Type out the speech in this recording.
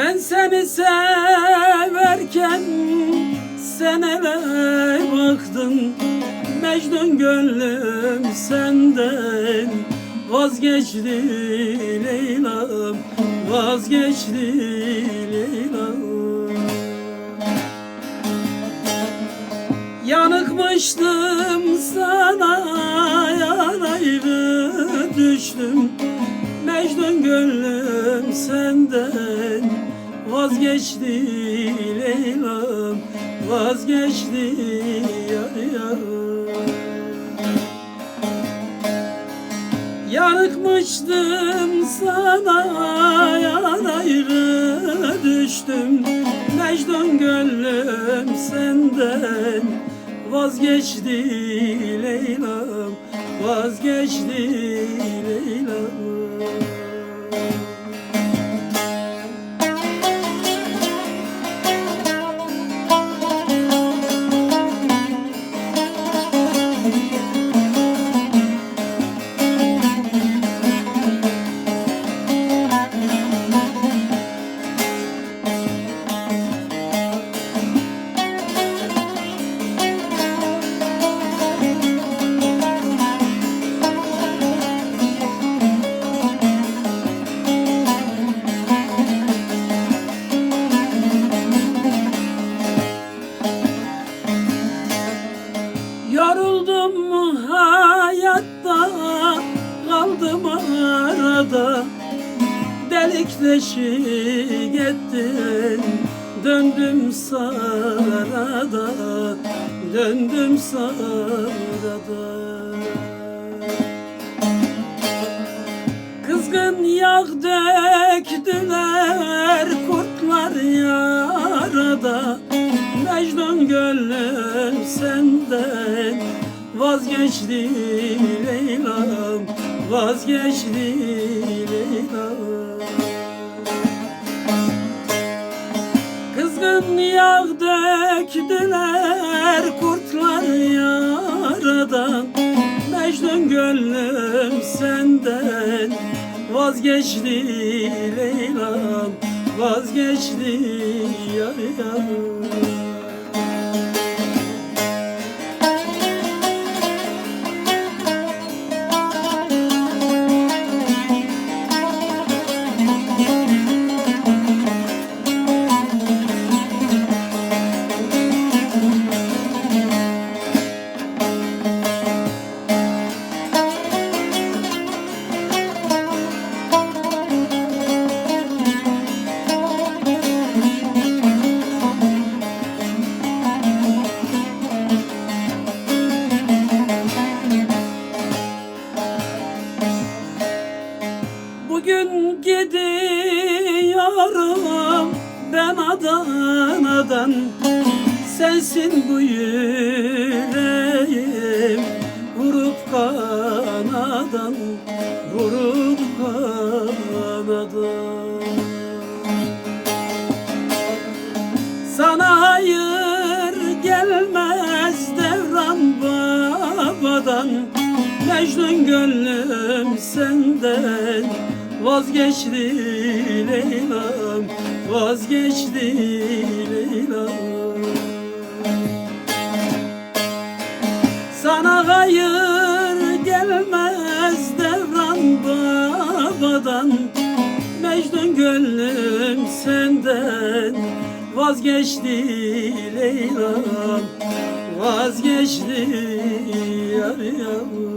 Seni severken seneler baktım. Mecnun gönlüm senden Vazgeçti Leyla'm Vazgeçti Leyla'm. Yanıkmıştım sana yaraylı düştüm. Mecnun gönlüm senden Vazgeçti Leyla'm Vazgeçti yar yar Yanıkmıştım sana yanaylı düştüm. Mecnun gönlüm senden. Vazgeçti Leyla'm Vazgeçti Leyla'm Delik deşik ettin. Döndüm sarada Döndüm sarada. Kızgın yağ döktüler kurtlar yarada. Mecnun gönlüm senden. Vazgeçti Leyla'm Vazgeçti Kızgın yağ döktüler kurtlar yaradan. Mecnun gönlüm senden Vazgeçti Leyla'm Vazgeçti yar yar Bugün gidiyorum ben Adana'dan. Sensin bu yüreğim vurup kanadan Vurup kanadan. Sana hayır gelmez devran babadan. Mecnun gönlüm senden Vazgeçti Leyla'm Vazgeçti Leyla'm Sana hayır gelmez devran babadan. Mecnun gönlüm senden. Vazgeçti Leyla'm Vazgeçti yar yar